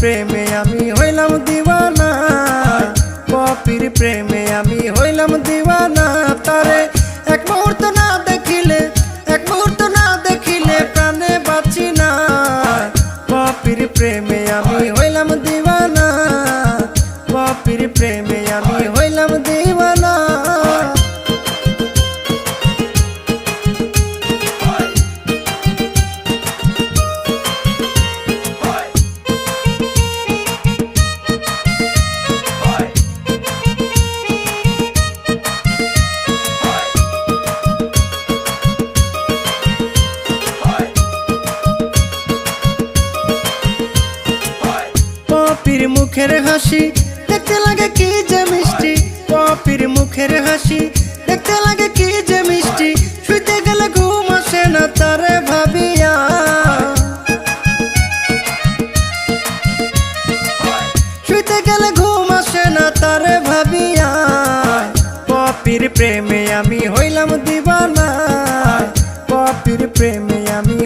প্রেমে আমি হইলাম দিওয়ানা। পপির প্রেমে আমি হইলাম দিওয়ানা। তারে এক মুহূর্ত না দেখিলে, এক মুহূর্ত না দেখিলে প্রাণে বাঁচি না। পপির প্রেমে আমি হইলাম দিওয়ানা। পপির প্রেমে মুখের হাসি, দেখতে লাগে কি যে মিষ্টি। পপির মুখের হাসি, দেখতে লাগে কি যে মিষ্টি। শুইতে গেলে ঘুম আসে না তারে ভাবিয়া। শুইতে গেলে ঘুম আসে না তারে ভাবিয়া। পপির প্রেমে আমি হইলাম দিবানা। পপির প্রেমে আমি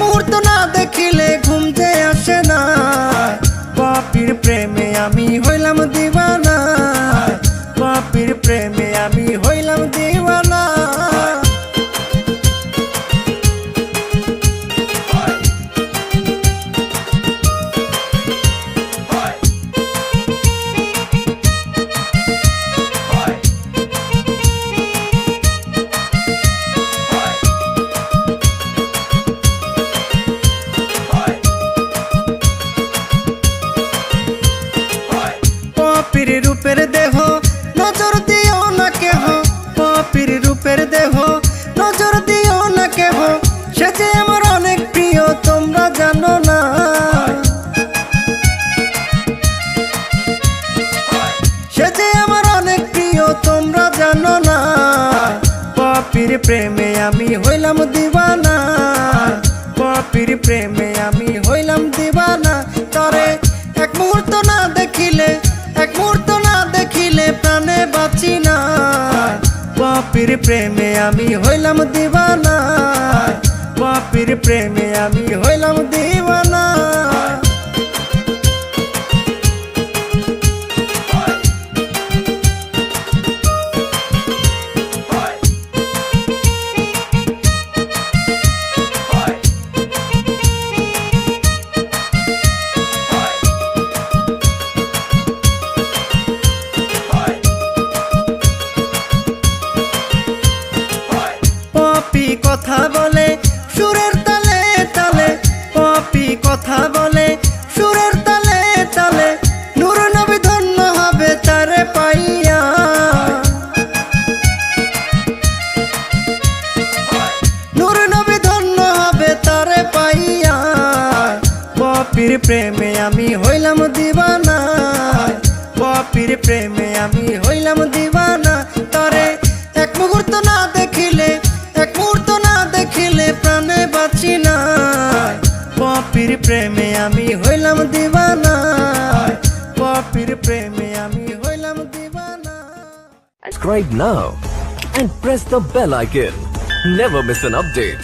মুহূর্ত না পপির রূপের দেহ। নজর দিও না কেহ, সে যে আমার অনেক প্রিয়, তোমরা জানো না। সে যে আমার অনেক প্রিয়, তোমরা জানো না। পপির প্রেমে আমি হইলাম দিবানা। পপির প্রেমে আমি হইলাম দিবানা। তরে এক মুহূর্ত পপির প্রেমে আমি হইলাম দিবানা বাপির প্রেমে আমি হইলাম দিবানা কথা বলে, সুরের তালে তালে, পপি কথা বলে, সুরের তালে তালে, নূর নবী ধন্য হবে তারে পাইয়া। নূর নবী ধন্য হবে তারে পাইয়া। পপির প্রেমে আমি হইলাম দিবানা পপির প্রেমে প্রেমে আমি হইলাম দিবানা পপির প্রেমে আমি হইলাম দিবানা Subscribe now and press the bell icon. Never miss an update.